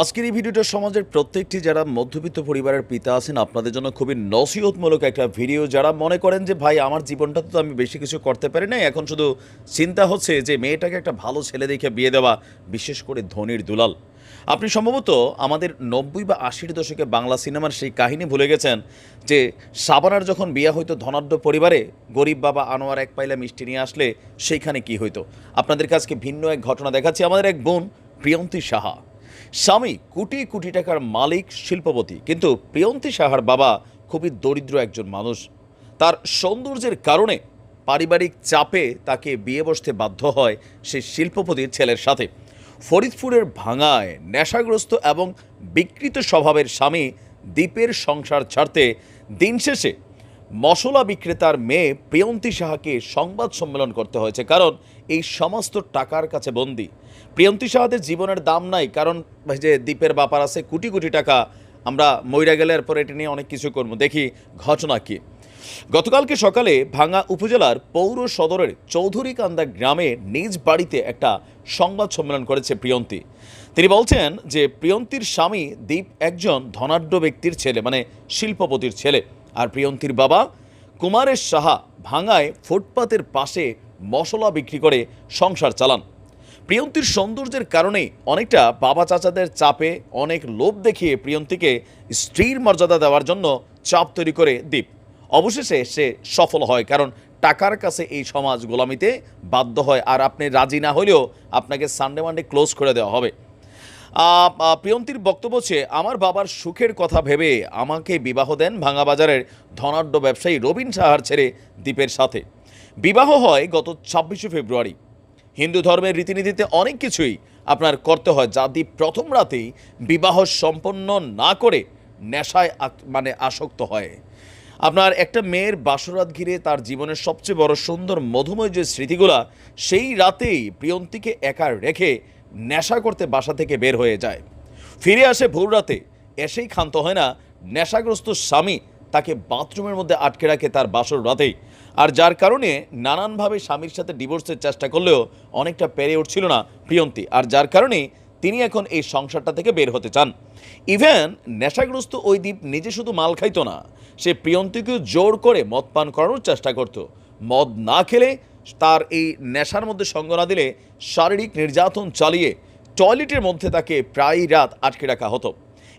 আজকের এই ভিডিওটা সমাজের প্রত্যেকটি, যারা মধ্যবিত্ত পরিবারের পিতা আছেন, আপনাদের জন্য খুবই নসিহতমূলক একটা ভিডিও। যারা মনে করেন যে, ভাই, আমার জীবনটা তো আমি বেশি কিছু করতে পারি না এখন শুধু চিন্তা হচ্ছে যে, মেয়েটাকে একটা ভালো ছেলে দেখে বিয়ে দেওয়া, বিশেষ করে ধনির দুলাল। আপনি সম্ভবত আমাদের নব্বই বা আশির দশকে বাংলা সিনেমার সেই কাহিনী ভুলে গেছেন যে, সাবানার যখন বিয়ে হইতো ধনাঢ্য পরিবারে, গরিব বাবা আনোয়ার এক পাইলা মিষ্টি নিয়ে আসলে সেইখানে কি হইতো? আপনাদের কাছকে ভিন্ন এক ঘটনা দেখাচ্ছি। আমাদের এক বোন, প্রিয়ন্তী সাহা। স্বামী কোটি কোটি টাকার মালিক, শিল্পপতি। কিন্তু প্রিয়ন্তী সাহার বাবা খুবই দরিদ্র একজন মানুষ। তার সৌন্দর্যের কারণে পারিবারিক চাপে তাকে বিয়ে বসতে বাধ্য হয় সে শিল্পপতির ছেলের সাথে। ফরিদপুরের ভাঙায় নেশাগ্রস্ত এবং বিকৃত স্বভাবের স্বামী দ্বীপের সংসার ছাড়তে দিন শেষে মশলা বিক্রেতার মেয়ে প্রিয়ন্তী সাহাকে সংবাদ সম্মেলন করতে হয়েছে, কারণ এই সমস্ত টাকার কাছে বন্দি। প্রিয়ন্তী সাহাদের জীবনের দাম নাই, কারণ যে দ্বীপের ব্যাপার আছে, কোটি কোটি টাকা আমরা মইরা গেলে এরপর এটা নিয়ে অনেক কিছু করব। দেখি ঘটনা কি। গতকালকে সকালে ভাঙ্গা উপজেলার পৌর সদরের চৌধুরীকান্দা গ্রামে নিজ বাড়িতে একটা সংবাদ সম্মেলন করেছে প্রিয়ন্তী। তিনি বলছেন যে, প্রিয়ন্তীর স্বামী দীপ একজন ধনাঢ্য ব্যক্তির ছেলে মানে শিল্পপতির ছেলে। আর প্রিয়ন্তীর বাবা কুমারের সাহা ভাঙায় ফুটপাতের পাশে মশলা বিক্রি করে সংসার চালান। প্রিয়ন্তীর সৌন্দর্যের কারণে অনেকটা বাবা চাচাদের চাপে অনেক লোভ দেখিয়ে প্রিয়ন্তীকে স্ত্রীর মর্যাদা দেওয়ার জন্য চাপ তৈরি করে দ্বীপ অবশেষে সে সফল হয় কারণ টাকার কাছে এই সমাজ গোলামিতে বাধ্য হয়। আর আপনি রাজি না হলেও আপনাকে সানডে মানডে ক্লোজ করে দেওয়া হবে। প্রিয়ন্তীর বক্তব্য হচ্ছে, আমার বাবার সুখের কথা ভেবে আমাকে বিবাহ দেন ভাঙা বাজারের ধনাঢ্য ব্যবসায়ী রবিন সাহার ছেড়ে দ্বীপের সাথে। বিবাহ হয় গত ছাব্বিশে ফেব্রুয়ারি। হিন্দু ধর্মের রীতিনীতিতে অনেক কিছুই আপনার করতে হয়। যা দ্বীপ প্রথম রাতেই বিবাহ সম্পন্ন না করে নেশায় মানে আসক্ত হয়। আপনার একটা মেয়ের বাসরাত ঘিরে তার জীবনের সবচেয়ে বড় সুন্দর মধুময় যে স্মৃতিগুলা, সেই রাতেই প্রিয়ন্তীকে একা রেখে নেশা করতে বাসা থেকে বের হয়ে যায়। ফিরে আসে ভোর রাতে। এসেই ক্ষান্ত হয় না, নেশাগ্রস্ত স্বামী তাকে বাথরুমের মধ্যে আটকে রাখে তার বাসর রাতেই। আর যার কারণে নানানভাবে স্বামীর সাথে ডিভোর্সের চেষ্টা করলেও অনেকটা পেরে উঠছিল না প্রিয়ন্তী। আর যার কারণে তিনি এখন এই সংসারটা থেকে বের হতে চান। ইভেন, নেশাগ্রস্ত ওই দ্বীপ নিজে শুধু মাল খাইতো না, সে প্রিয়ন্তীকেও জোর করে মদ পান করানোর চেষ্টা করত। মদ না খেলে তার এই নেশার মধ্যে সঙ্গ না দিলে শারীরিক নির্যাতন চালিয়ে টয়লেটের মধ্যে তাকে প্রায় রাত আটকে রাখা হতো।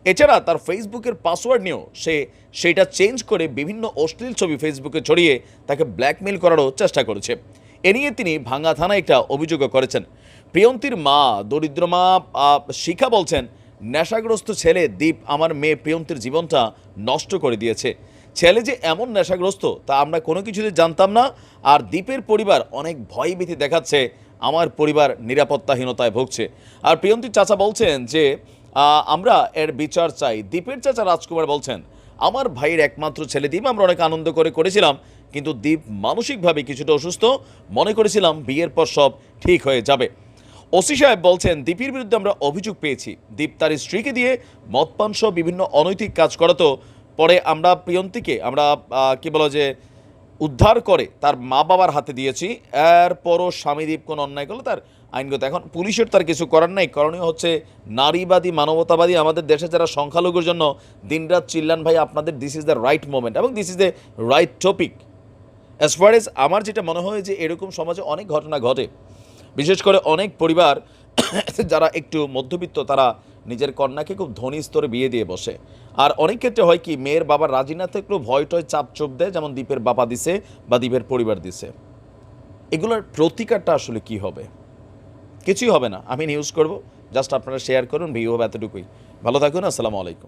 এছাড়া তার ফেসবুকের পাসওয়ার্ড নিয়েও সে সেটা চেঞ্জ করে বিভিন্ন অশ্লীল ছবি ফেসবুকে ছড়িয়ে তাকে ব্ল্যাকমেল করারও চেষ্টা করেছে। এ নিয়ে তিনি ভাঙ্গা থানায় একটা অভিযোগও করেছেন। প্রিয়ন্তীর মা, দরিদ্র মা শিখা বলছেন, নেশাগ্রস্ত ছেলে দীপ আমার মেয়ে প্রিয়ন্তীর জীবনটা নষ্ট করে দিয়েছে। ছেলে যে এমন নেশাগ্রস্ত, তা আমরা কোনো কিছুতে জানতাম না। আর দ্বীপের পরিবার অনেক ভয়ভীতি দেখাচ্ছে, আমার পরিবার নিরাপত্তাহীনতায় ভুগছে। আর প্রিয়ন্তীর চাচা বলছেন যে আমরা এর বিচার চাই। দ্বীপের চাচা রাজকুমার বলছেন, আমার ভাইয়ের একমাত্র ছেলে দ্বীপ আমরা অনেক আনন্দ করে করেছিলাম, কিন্তু দ্বীপ মানসিকভাবে কিছুটা অসুস্থ। মনে করেছিলাম বিয়ের পর সব ঠিক হয়ে যাবে। ওসি সাহেব বলছেন, দীপির বিরুদ্ধে আমরা অভিযোগ পেয়েছি। দীপ তার স্ত্রীকে দিয়ে মদপান সহ বিভিন্ন অনৈতিক কাজ করাতো পরে আমরা প্রিয়ন্তীকে, আমরা কি বলো যে, উদ্ধার করে তার মা বাবার হাতে দিয়েছি। এরপরও স্বামীদীপ কোনো অন্যায় করলে তার আইনগত, এখন পুলিশের তার কিছু করার নাই। করণীয় হচ্ছে নারীবাদী, মানবতাবাদী আমাদের দেশে যারা সংখ্যালঘুর জন্য দিনরাত চিল্লান, ভাই, আপনাদের this is the right moment এবং this is the right topic as far as আমার যেটা মনে হয় যে, এরকম সমাজে অনেক ঘটনা ঘটে, বিশেষ করে অনেক পরিবার, যারা একটু মধ্যবিত্ত, তারা নিজের কন্যাকে খুব ধনী স্তরে বিয়ে দিয়ে বসে। আর অনেক ক্ষেত্রে হয় কি, মেয়ের বাবা রাজি না থাকলেও ভয় টয় চাপ চোপ দেয়, যেমন দ্বীপের বাবা দিছে বা দ্বীপের পরিবার দিছে। এগুলোর প্রতিকারটা আসলে কি হবে? কিছুই হবে না। আমি নিউজ করব। জাস্ট আপনারা শেয়ার করুন ভিউ হবে এতটুকুই। ভালো থাকুন, আসসালামু আলাইকুম।